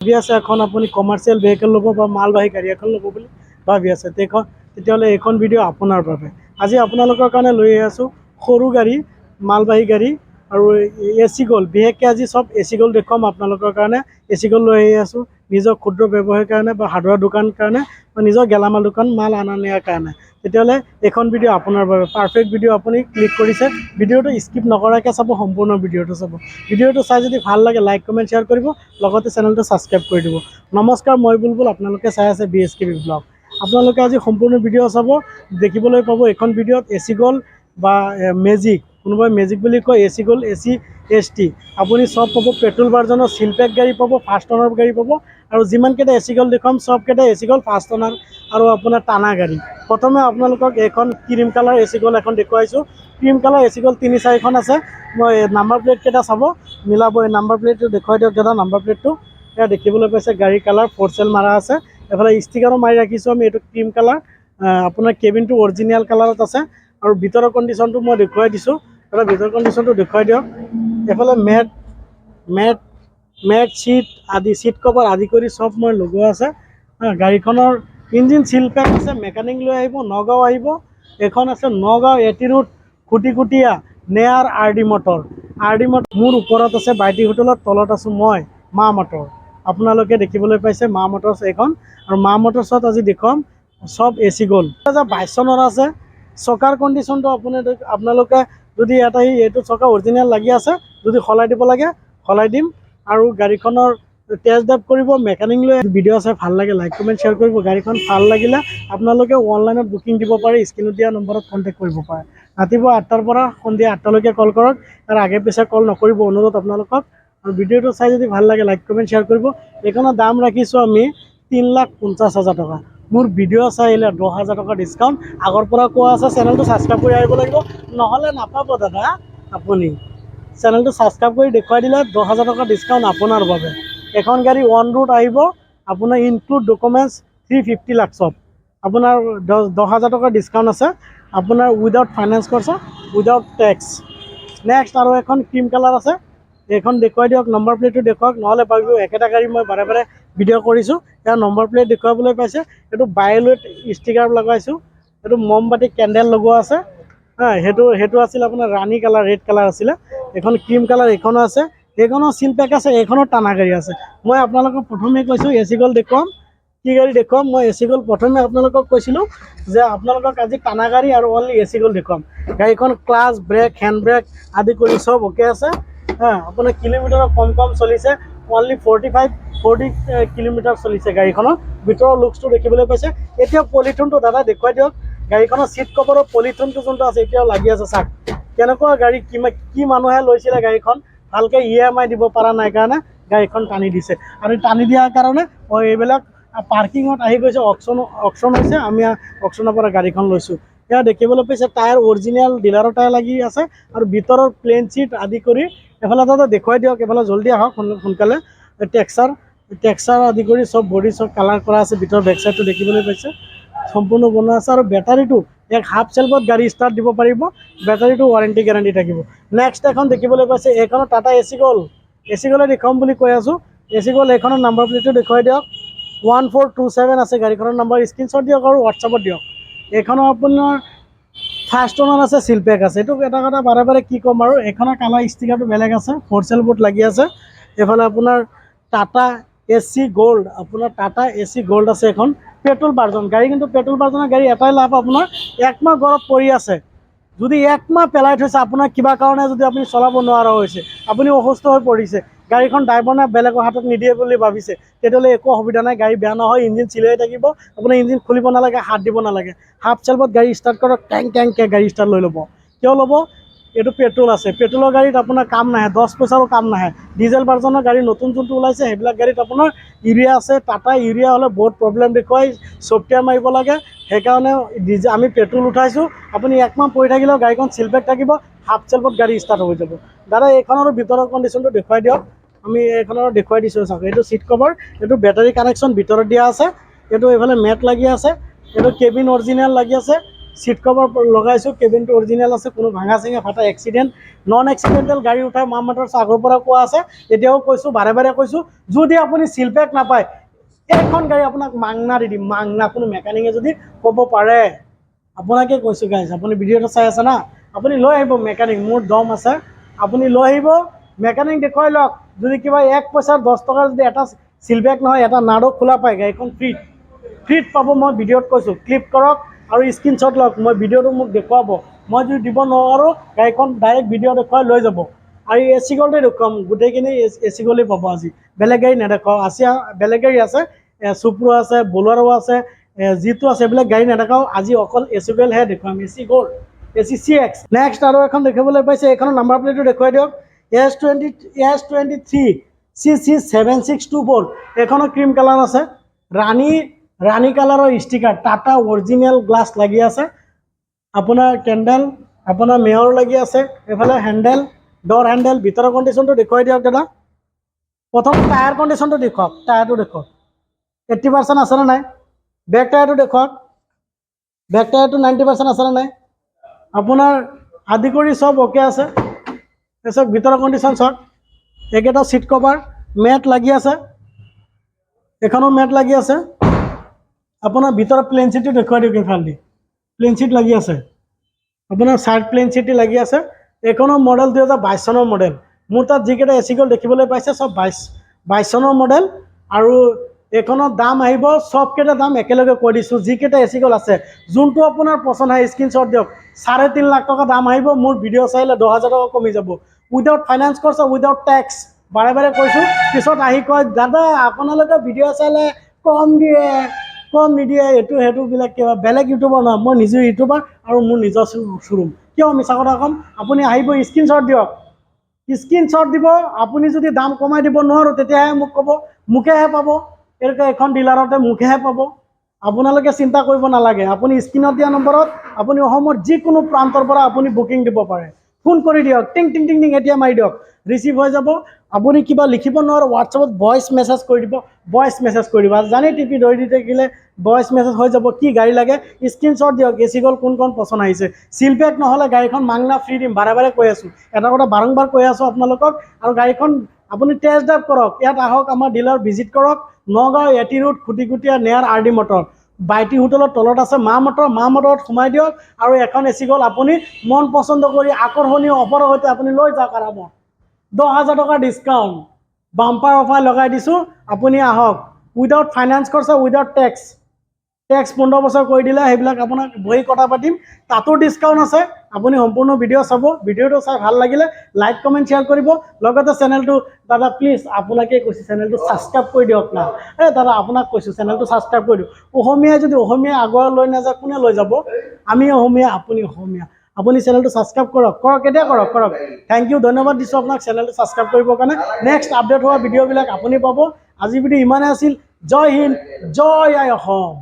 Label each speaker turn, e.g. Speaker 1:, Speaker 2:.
Speaker 1: ভাবি আছে এখন আপুনি কমাৰ্চিয়েল ভেহিকেল ল'ব বা মালবাহী গাড়ী এখন ল'ব বুলি ভাবি আছে। তেখন তেতিয়াহ'লে এইখন ভিডিঅ' আপোনাৰ বাবে। আজি আপোনালোকৰ কাৰণে লৈ আছোঁ সৰু গাড়ী, মালবাহী গাড়ী আৰু এ চি গ'ল। বিশেষকৈ আজি চব এ চি গ'ল দেখুৱাম আপোনালোকৰ কাৰণে। এ চি গ'ল লৈ আহি আছোঁ। নিজৰ ক্ষুদ্ৰ ব্যৱসায়ৰ কাৰণে বা হাৰ্ডৱেৰ দোকান কাৰণে বা নিজৰ গেলামাল দোকান, মাল অনা নিয়াৰ কাৰণে। তেতিয়াহ'লে এইখন ভিডিঅ' আপোনাৰ বাবে পাৰফেক্ট ভিডিঅ' আপুনি ক্লিক কৰিছে। ভিডিঅ'টো স্কিপ নকৰাকৈ চাব, সম্পূৰ্ণ ভিডিঅ'টো চাব। ভিডিঅ'টো চাই যদি ভালো লাগে লাইক কমেণ্ট শ্বেয়াৰ কৰিব। লগতে চেনেলটো ছাবস্ক্ৰাইব কৰি দিব। নমস্কাৰ, মই বুলবুল। আপোনালোকে চাই আছে B S K B blog আপোনালোকে আজি সম্পূৰ্ণ ভিডিঅ' চাব। দেখিবলৈ পাব এইখন ভিডিঅ'ত এ চি গ'ল বা মেজিক কোনোবাই মেজিক বুলি কয় এ চি গ'ল এ চি এছ টি আপুনি চব পাব পেট্ৰল ভাৰ্জনৰ চিলপেক গাড়ী পাব ফাৰ্ষ্ট অনাৰ গাড়ী পাব। আৰু যিমানকেইটা এ চি গ'ল দেখুৱাম চবকেইটা এ চি গ'ল ফাৰ্ষ্ট অনাৰ আৰু আপোনাৰ টানা গাড়ী। প্ৰথমে আপোনালোকক এইখন ক্ৰীম কালাৰ এ চি গ'ল এখন দেখুৱাইছোঁ। ক্ৰীম কালাৰ এ চি গ'ল তিনি, চাৰিখন আছে। মই নাম্বাৰ প্লেটকেইটা চাব, মিলাব এই নাম্বাৰ প্লেটটো দেখুৱাই দিয়ক দাদা নাম্বাৰ প্লেটটো এয়া দেখিবলৈ পাইছে গাড়ীৰ কালাৰ ফ'ৰ চেল মাৰা আছে। এইফালে ষ্টিকাৰো মাৰি ৰাখিছোঁ আমি, এইটো ক্ৰীম কালাৰ। আপোনাৰ কেবিনটো অৰিজিনেল কালাৰত আছে। আৰু ভিতৰৰ কণ্ডিশ্যনটো মই দেখুৱাই দিছোঁ। দাদা ভিতৰৰ কণ্ডিশ্যনটো দেখুৱাই দিয়ক। এইফালে মেট মেট মেট ছিট আদি ছিট কভাৰ আদি কৰি চব মই লগোৱা আছে। গাড়ীখনৰ ইঞ্জিন চিল পেক আছে মেকানিক লৈ আহিব, নগাঁও আহিব। এইখন আছে Nagaon AT road Khutikutia near R D motor. R D motor মোৰ ওপৰত আছে বাইটি হোটেলত, তলত আছোঁ মই, মা মটৰ। আপোনালোকে দেখিবলৈ পাইছে মা মটৰ্ছ এইখন আৰু মা মটৰ্ছত আজি দেখুৱাম চব এ চি গ'ল। বাইছ চনৰ আছে। চকাৰ কণ্ডিশ্যনটো আপুনি আপোনালোকে যদি এটা এই- এইটো চকা অৰিজিনেল লাগি আছে, যদি সলাই দিব লাগে, সলাই দিম। আৰু গাড়ীখনৰ টেষ্ট ড্ৰাইভ কৰিব মেকানিক লৈ ভিডিঅ' চাই ভালো লাগে লাইক কমেণ্ট শ্বেয়াৰ কৰিব। গাড়ীখন ভালো লাগিলে আপোনালোকে অনলাইনত বুকিং দিব পাৰে স্ক্ৰীণত দিয়া নম্বৰত কণ্টেক্ট কৰিব পাৰে। ৰাতিপুৱা আঠটাৰ পৰা সন্ধিয়া আঠটালৈকে কল কৰক, তাৰ আগে পিছে কল নকৰিব, অনুৰোধ আপোনালোকক। আৰু ভিডিঅ'টো চাই যদি ভালো লাগে লাইক কমেণ্ট শ্বেয়াৰ কৰিব। এইখনৰ দাম ৰাখিছোঁ আমি তিনি লাখ পঞ্চাছ হাজাৰ টকা। মোৰ ভিডিঅ' চাই আহিলে দহ হাজাৰ টকা ডিছকাউণ্ট আগৰ পৰা কোৱা আছে চেনেলটো ছাবস্ক্ৰাইব কৰি আহিব লাগিব। নহ'লে নাপাব দাদা, আপুনি। চেনেলটো ছাবস্ক্ৰাইব কৰি দেখুৱাই দিলে দহ হাজাৰ টকা ডিছকাউণ্ট আপোনাৰ বাবে। এখন গাড়ী অন ৰোড আহিব, আপোনাৰ ইনক্লুড ডকুমেণ্টছ থ্ৰী ফিফটি লাখছত আপোনাৰ দহ দহ হাজাৰ টকাৰ ডিছকাউণ্ট আছে। আপোনাৰ উইদাউট ফাইনেন্স খৰচ উইদাউট টেক্স নেক্সট আৰু এখন ক্ৰীম কালাৰ আছে। এইখন দেখুৱাই দিয়ক নম্বৰ প্লেটটো দেখুৱাওক, নহ'লে ভাবিব একেটা গাড়ী মই বাৰে বাৰে ভিডিঅ' কৰিছোঁ। ইয়াৰ নম্বৰ প্লেট দেখুৱাবলৈ পাইছে। এইটো বায়'লেট ষ্টিকাৰ লগাইছোঁ। এইটো মমবাতি কেণ্ডেল লগোৱা আছে। হা, সেইটো সেইটো আছিল আপোনাৰ ৰাণী কালাৰ ৰেড কালাৰ আছিলে। এইখন ক্ৰীম কালাৰ এইখনো আছে এইখনৰ চিল পেক আছে এইখনৰ টানা গাড়ী আছে। মই আপোনালোকক প্ৰথমে কৈছোঁ এ চি গ'ল দেখুৱাম কি গাড়ী দেখুৱাম মই এ চি গ'ল প্ৰথমে আপোনালোকক কৈছিলোঁ যে আপোনালোকক আজি টানা গাড়ী আৰু অনলি এ চি গ'ল দেখুৱাম গাড়ীখন ক্লাছ ব্ৰেক হেণ্ড ব্ৰেক আদি কৰি চব অ'কে আছে। হা, আপোনাৰ কিলোমিটাৰ কম কম চলিছে only forty five forty kilometre চলিছে গাড়ীখনৰ। ভিতৰৰ লুকছটো দেখিবলৈ পাইছে। এতিয়া পলিথিনটো দাদা দেখুৱাই দিয়ক। গাড়ীখনৰ ছিট কভাৰৰ পলিথিনটো যোনটো আছে, এতিয়াও লাগি আছে চাওক। কেনেকুৱা গাড়ী কিমা কি মানুহে লৈছিলে গাড়ীখন, ভালকৈ ই এম আই দিব পৰা নাই কাৰণে গাড়ীখন টানি দিছে। আৰু টানি দিয়াৰ কাৰণে মই এইবিলাক পাৰ্কিঙত আহি গৈছে অকশ্যন অকশ্যন হৈছে, আমি অকশ্যনৰ পৰা গাড়ীখন লৈছোঁ। এয়া দেখিবলৈ পাইছে, টায়াৰ অৰিজিনেল, ডিলাৰৰ টায়াৰ লাগি আছে, আৰু ভিতৰৰ প্লেন চিট আদি কৰি, এফালে দাদা দেখুৱাই দিয়ক, এফালে জল্দি আহক সোনকালে। টেক্সাৰ টেক্সাৰ আদি কৰি চব বডি চব কালাৰ কৰা আছে, ভিতৰৰ বেক চাইডটো দেখিবলৈ পাইছে। সম্পূৰ্ণ বনোৱা আছে আৰু বেটাৰীটো এক হাফ চেল্ফত গাড়ী ষ্টাৰ্ট দিব পাৰিব বেটাৰীটো ৱাৰেণ্টি গেৰাণ্টি থাকিব। নেক্সট এখন দেখিবলৈ পাইছে, এইখনৰ টাটা এ চি গ'ল এ চি গ'লে দেখুৱাম বুলি কৈ আছোঁ। এ চি গ'ল এইখনৰ নাম্বাৰ প্লেটটো দেখুৱাই দিয়ক। ওৱান ফ'ৰ টু ছেভেন আছে, গাড়ীখনৰ নাম্বাৰ স্ক্ৰীনশ্বট দিয়ক আৰু হোৱাটছআপত দিয়ক। এইখনৰ আপোনাৰ ফাৰ্ষ্ট অনাৰ আছে চিলপেক আছে। এইটো এটা কথা বাৰে বাৰে কি ক'ম আৰু, এইখনৰ কালাৰ ষ্টিকাৰটো বেলেগ আছে ফ'ৰ চেল বোৰ্ড লাগি আছে। এইফালে আপোনাৰ টাটা এ চি গ'ল্ড আপোনাৰ টাটা এ চি গ'ল্ড আছে এখন পেট্ৰল ভাৰ্জন গাড়ী কিন্তু পেট্ৰল ভাৰ্জনৰ গাড়ী এটাই লাভ আপোনাৰ একমাহ ঘৰত পৰি আছে। যদি একমাহ পেলাই থৈছে, আপোনাৰ কিবা কাৰণে যদি আপুনি চলাব নোৱাৰা হৈছে, আপুনি অসুস্থ হৈ পৰিছে, গাড়ীখন ড্ৰাইভাৰে বেলেগৰ হাতত নিদিয়ে বুলি ভাবিছে, তেতিয়াহ'লে একো অসুবিধা নাই, গাড়ী বেয়া নহয়, ইঞ্জিন চিলাই থাকিব, আপোনাৰ ইঞ্জিন খুলিব নালাগে, হাত দিব নালাগে, হাফ চেল্ফত গাড়ী ষ্টাৰ্ট কৰক, টেং, টেংকৈ গাড়ী ষ্টাৰ্ট লৈ ল'ব। কিয় ল'ব? এইটো পেট্ৰল আছে। পেট্ৰলৰ গাড়ীত আপোনাৰ কাম নাহে, দহ পইচাৰো কাম নাহে। ডিজেল ভাৰ্জনৰ গাড়ী, নতুন যোনটো ওলাইছে, সেইবিলাক গাড়ীত আপোনাৰ ইউৰিয়া আছে, টাটা ইউৰিয়া হ'লে বহুত প্ৰব্লেম দেখুৱাই ছফ্টৱেৰ মাৰিব লাগে। সেইকাৰণে ডিজে, আমি পেট্ৰল উঠাইছোঁ। আপুনি একমাহ পৰি থাকিলেও গাড়ীখন চিলপেক থাকিব, হাফ চেল্ফত গাড়ী ষ্টাৰ্ট হৈ যাব। দাদা এইখনৰো ভিতৰৰ কণ্ডিশ্যনটো দেখুৱাই দিয়ক। আমি এইখনৰ দেখুৱাই দিছোঁ চাওক। এইটো ছিট কভাৰ এইটো বেটাৰী কানেকশ্যন ভিতৰত দিয়া আছে। এইটো এইফালে মেট লাগি আছে। এইটো কেবিন অৰিজিনেল লাগি আছে। চিট কভাৰ লগাইছোঁ কেবিনটো অৰিজিনেল আছে, কোনো ভাঙা চিঙা ফাটা এক্সিডেণ্ট নন এক্সিডেণ্টেল গাড়ী উঠাই মা মটৰ্ছ আগৰ পৰা কোৱা আছে। এতিয়াও কৈছোঁ, বাৰে বাৰে কৈছোঁ, যদি আপুনি চিল পেক নাপায় এইখন গাড়ী আপোনাক মাংনা দি দিম, মাংনা, কোনো মেকানিকে যদি ক'ব পাৰে। আপোনাকে কৈছোঁ গাইজ আপুনি ভিডিঅ'টো চাই আছে না? আপুনি লৈ আহিব মেকানিক মোৰ দম আছে। আপুনি লৈ আহিব মেকানিক দেখুৱাই লওক, যদি কিবা এক পইচা, দহ টকাৰ যদি এটা চিলবেগ নহয়, এটা নাড়ু খোলা পায়, গাড়ীখন ফ্ৰীত ফ্ৰীত পাব, মই ভিডিঅ'ত কৈছোঁ। ক্লিক কৰক আৰু স্ক্ৰীনশ্বট লওক, মই ভিডিঅ'টো মোক দেখুৱাব। মই যদি দিব নোৱাৰোঁ, গাড়ীখন ডাইৰেক্ট ভিডিঅ' দেখুৱাই লৈ যাব। আৰু এ চি গ'ল্ডে দেখুৱাম, গোটেইখিনি এ চি গ'লেই পাব আজি। বেলেগ গাড়ী নেদেখাওঁ। আছে বেলেগ গাড়ী আছে চুপ্ৰ আছে বলেৰ' আছে যিটো আছে, এইবিলাক গাড়ী নেদেখাওঁ। আজি অকল এ চি গ'লহে দেখুৱাম Ace gold Ace C X. Next আৰু এখন দেখিবলৈ পাইছে, এইখনৰ নাম্বাৰ প্লেটটো দেখুৱাই দিয়ক। S twenty S twenty three C C seven six two four এইখনৰ ক্ৰীম কালাৰ আছে। ৰাণী ৰাণী কালাৰৰ ষ্টিকাৰ টাটা অৰিজিনেল গ্লাছ লাগি আছে। আপোনাৰ কেণ্ডেল আপোনাৰ মেয়ৰ লাগি আছে। এইফালে হেণ্ডেল ডৰ হেণ্ডেল ভিতৰৰ কণ্ডিশ্যনটো দেখুৱাই দিয়ক দাদা। প্ৰথম টায়াৰ কণ্ডিশ্যনটো দেখুৱাওক টায়াৰটো দেখুৱাওক। এইট্টি পাৰ্চেণ্ট আছেনে নাই? বেক টায়াৰটো দেখুৱাওক। বেক টায়াৰটো নাইণ্টি পাৰ্চেণ্ট আছেনে নাই? আপোনাৰ আদি কৰি চব অ'কে আছে। চাওক ভিতৰৰ কণ্ডিশ্যন চাওক এইকেইটা চিট কভাৰ মেট লাগি আছে। এখনও মেট লাগি আছে। আপোনাৰ ভিতৰৰ প্লেন চিটটো দেখুৱাই দিয়ক এইফালেদি প্লেন চিট লাগি আছে। আপোনাৰ চাইড প্লেন চিটি লাগি আছে। এইখনৰ মডেল দুহেজাৰ বাইছ চনৰ মডেল মোৰ তাত যিকেইটা এ চি গ'ল দেখিবলৈ পাইছে, চব বাইছ বাইছ চনৰ মডেল আৰু এইখনৰ দাম আহিব, চবকেইটা দাম একেলগে কৈ দিছোঁ। যিকেইটা এ চি গ'ল আছে। যোনটো আপোনাৰ পচন্দ হয় স্ক্ৰীনশ্বট দিয়ক। চাৰে তিনি লাখ টকা দাম আহিব, মোৰ ভিডিঅ' চাইলে দহ হাজাৰ টকা কমি যাব। উইদাউট ফাইনেন্স খৰচ উইদাউট টেক্স বাৰে বাৰে কৈছোঁ। পিছত আহি কয়, দাদা, আপোনালোকে ভিডিঅ' চাইলে কম দিয়ে। কম নিদিয়ে এইটো সেইটোবিলাক কিবা বেলেগ ইউটিউবাৰ নহয়, মই নিজে ইউটিউবাৰ আৰু মোৰ নিজৰ শ্ব'ৰুম কিয় মিছা কথা ক'ম? আপুনি আহিব স্ক্ৰীনশ্বট দিয়ক। স্ক্ৰীনশ্বট দিব, আপুনি যদি দাম কমাই দিব নোৱাৰোঁ, তেতিয়াহে মোক ক'ব, মোকেহে পাব। এনেকৈ এখন ডিলাৰতে মোকহে পাব। আপোনালোকে চিন্তা কৰিব নালাগে। আপুনি স্ক্ৰীণত দিয়া নম্বৰত আপুনি অসমৰ যিকোনো প্ৰান্তৰ পৰা আপুনি বুকিং দিব পাৰে। ফোন কৰি দিয়ক। টিং টিং টিং টিং, এতিয়া মাৰি দিয়ক। ৰিচিভ হৈ যাব। আপুনি কিবা লিখিব নোৱাৰে হোৱাটছএপত ভইচ মেছেজ কৰি দিব ভইচ মেছেজ কৰি দিব। জানি টিপি ধৰি দি থাকিলে ভইচ মেছেজ হৈ যাব, কি গাড়ী লাগে? স্ক্ৰীনশ্বট দিয়ক এ চি গ'ল, কোনখন পচন্দ আহিছে। চিল পেক নহ'লে গাড়ীখন মাংনা ফ্ৰী দিম বাৰে বাৰে কৈ আছোঁ। এটা কথা বাৰম্বাৰ কৈ আছোঁ আপোনালোকক, আৰু গাড়ীখন আপুনি টেষ্ট ড্ৰাইভ কৰক। ইয়াত আহক, আমাৰ ডিলাৰ ভিজিট কৰক, নগাঁও, এটি road খুটিকুটীয়া near R D motor. বাইটি হোটেলৰ তলত আছে মা মটৰ, মা মটৰত সোমাই দিয়ক, আৰু এখন এ চি গ'ল, আপুনি মন পচন্দ কৰি আকৰ্ষণীয় অফাৰৰ সৈতে আপুনি লৈ যাওক আৰামত। দহ হাজাৰ টকাৰ ডিছকাউণ্ট বাম্পাৰ অফাৰ লগাই দিছোঁ। আপুনি আহক। উইদাউট ফাইনেন্স খৰচা উইদাউট টেক্স টেক্স পোন্ধৰ বছৰ কৰি দিলে, সেইবিলাক আপোনাক বহি কথা পাতিম। তাতো ডিছকাউণ্ট আছে। আপুনি সম্পূৰ্ণ ভিডিঅ' চাব। ভিডিঅ'টো চাই ভালো লাগিলে লাইক কমেণ্ট শ্বেয়াৰ কৰিব। লগতে চেনেলটো দাদা প্লিজ আপোনাকে কৈছোঁ চেনেলটো ছাবস্ক্ৰাইব কৰি দিয়ক না। এই দাদা, আপোনাক কৈছোঁ চেনেলটো ছাবস্ক্ৰাইব কৰি দিয়ক। অসমীয়াই যদি অসমীয়া আগুৱাই লৈ নাযায়, কোনে লৈ যাব? আমি অসমীয়া, আপুনি অসমীয়া। আপুনি চেনেলটো ছাবস্ক্ৰাইব কৰক কৰক কেতিয়া কৰক কৰক। থেংক ইউ ধন্যবাদ দিছোঁ আপোনাক চেনেলটো ছাবস্ক্ৰাইব কৰিবৰ কাৰণে। নেক্সট আপডেট হোৱা ভিডিঅ'বিলাক আপুনি পাব। আজি ভিডিঅ' ইমানে আছিল। জয় হিন্দ, জয় আই অসম।